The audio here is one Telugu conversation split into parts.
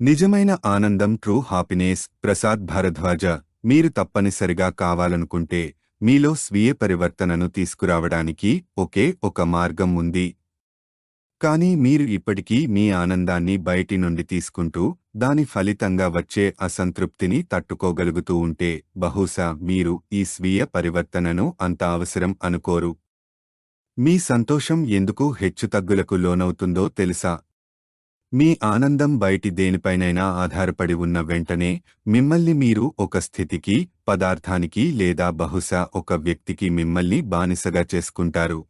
నిజమైన ఆనందం ట్రూ హ్యాపీనెస్ ప్రసాద్ భరద్వాజ మీరు తప్పనిసరిగా కావాలనుకుంటే మీలో స్వీయ పరివర్తనను తీసుకురావడానికి ఒకే ఒక మార్గం ఉంది. కానీ మీరు ఇప్పటికీ మీ ఆనందాన్ని బయటి నుండి తీసుకుంటూ దాని ఫలితంగా వచ్చే అసంతృప్తిని తట్టుకోగలుగుతూ ఉంటే బహుశా మీరు ఈ స్వీయ పరివర్తనను అంత అవసరం అనుకోరు. మీ సంతోషం ఎందుకు హెచ్చుతగ్గులకు లోనవుతుందో తెలుసా? మీ ఆనందం బయటి దేనిపైనైనా ఆధారపడి ఉన్న వెంటనే మిమ్మల్ని మీరు ఒక స్థితికి పదార్థానికి లేదా బహుశా ఒక వ్యక్తికి మిమ్మల్ని బానిసగా చేసుకుంటారు.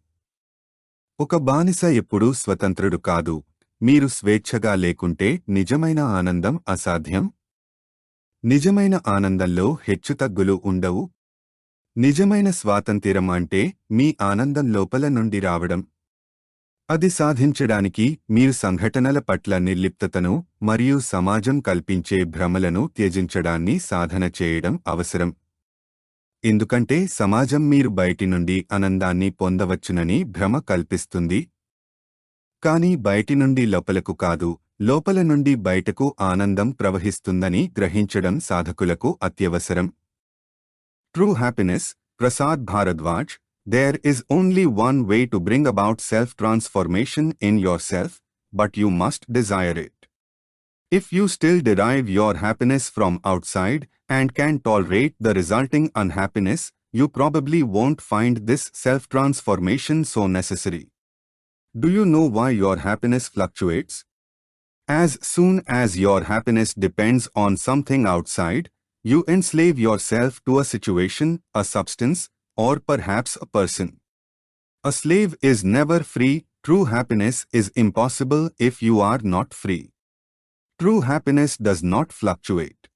ఒక బానిస ఎప్పుడూ స్వతంత్రుడు కాదు. మీరు స్వేచ్ఛగా లేకుంటే నిజమైన ఆనందం అసాధ్యం? నిజమైన ఆనందంలో హెచ్చుతగ్గులు ఉండవు. నిజమైన స్వాతంత్ర్యం అంటే మీ ఆనందం లోపల నుండి రావడం. అది సాధించడానికి మీరు సంఘటనల పట్ల నిర్లిప్తతను మరియు సమాజం కల్పించే భ్రమలను త్యజించడాన్ని సాధన చేయడం అవసరం. ఎందుకంటే సమాజం మీరు బయటి నుండి ఆనందాన్ని పొందవచ్చునని భ్రమ కల్పిస్తుంది. కానీ బయటి నుండి లోపలకు కాదు లోపల నుండి బయటకు ఆనందం ప్రవహిస్తుందని గ్రహించడం సాధకులకు అత్యవసరం. True happiness Prasad Bharadwaj there is only one way to bring about self-transformation in yourself, but you must desire it. If you still derive your happiness from outside and can tolerate the resulting unhappiness, you probably won't find this self-transformation so necessary. Do you know why your happiness fluctuates? As soon as your happiness depends on something outside, you enslave yourself to a situation, a substance, or perhaps a person. A slave is never free, true happiness is impossible if you are not free. True happiness does not fluctuate.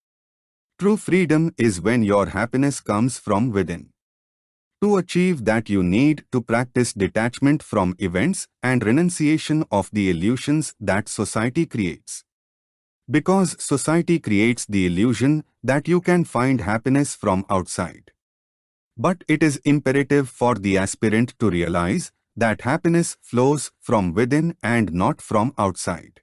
True freedom is when your happiness comes from within. To achieve that you need to practice detachment from events and renunciation of the illusions that society creates. Because society creates the illusion that you can find happiness from outside. But it is imperative for the aspirant to realize that happiness flows from within and not from outside.